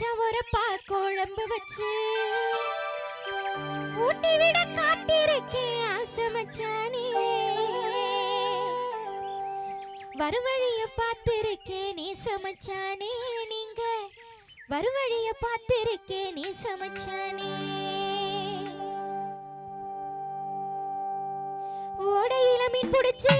வச்சான் ஒரு பாக்குழம்பு வச்சு ஊட்டி விட காத்திருக்கேன் ஆசை மச்சானே வரும் வழிய பார்த்திருக்கேன் நீ சமைச்சானே நீங்க. வரும் வழிய பார்த்திருக்கேன் நீ சமைச்சானே. ஓடையில மீன் பிடிச்சே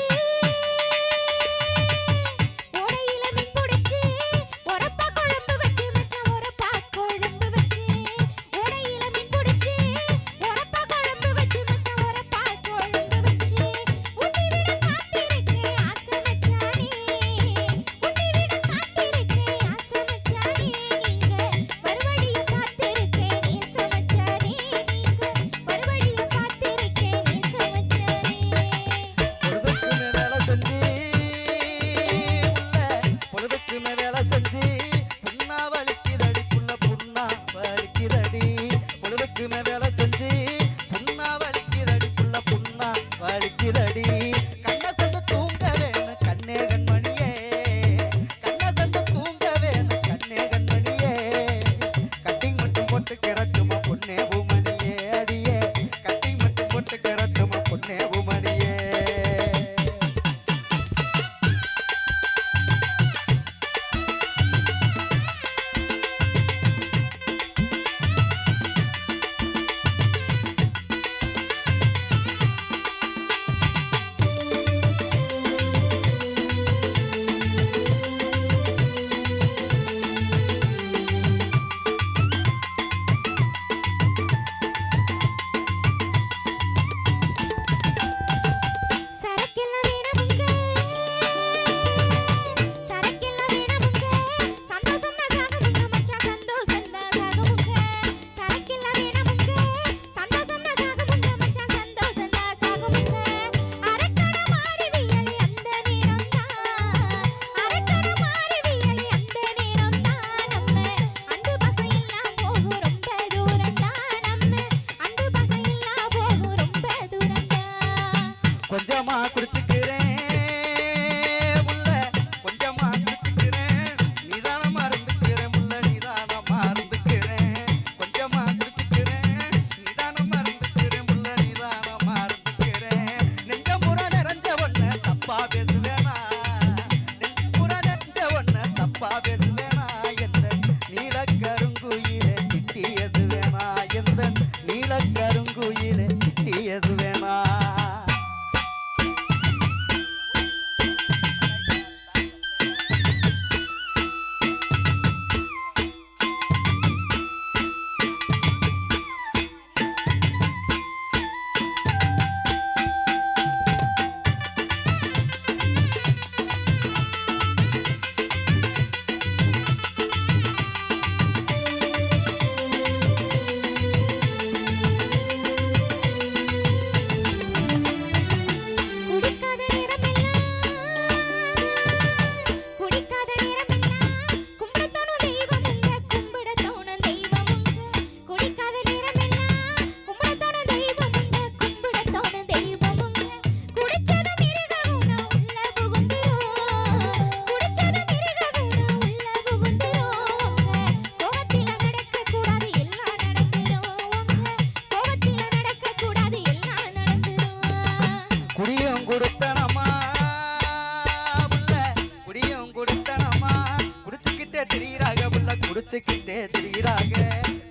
குடிச்சுக்கிட்டே திரியிறாங்க.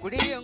குடிய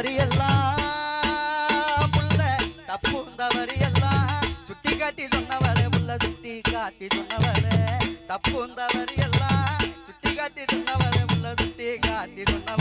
தப்பு புள்ள தப்பு தவறி சுட்டி காட்டி சொன்னவளே புள்ள சுட்டி காட்டி சொன்னவளே. தப்பு சுட்டி காட்டி சொன்னவளே புள்ள சுட்டி காட்டி சொன்னவளே.